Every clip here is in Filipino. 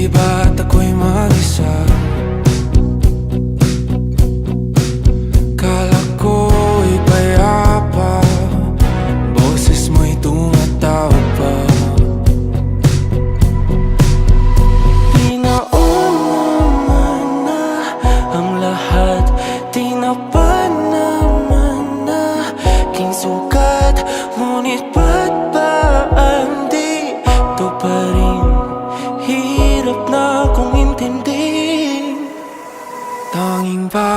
Di ba't ako'y mag-isa? Kala ko'y payapa. Boses mo'y tumatawag pa. Pinaon naman na ang lahat. Tinapan naman na king sukat. Ngunit ba't ba hindi ito pa rin? hirap na akong intindihin Tanging ba?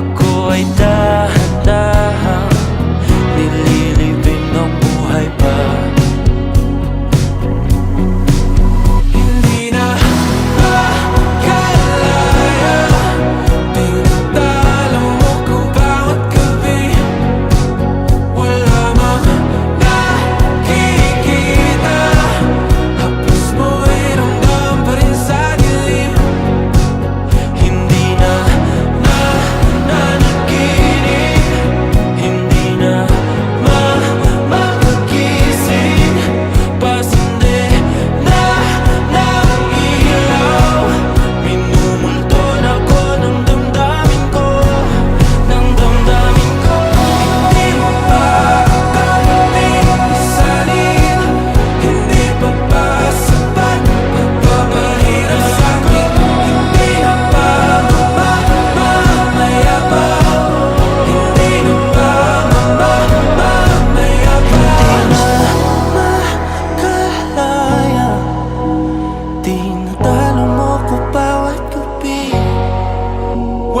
какой-то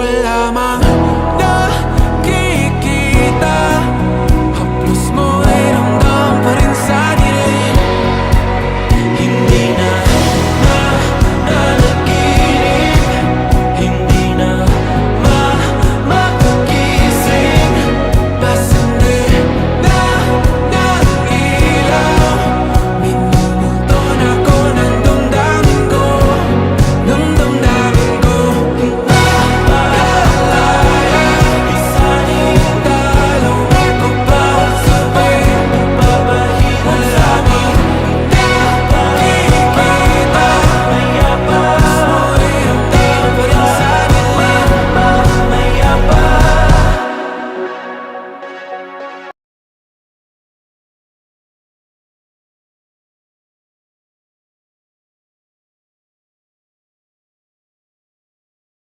escuela más.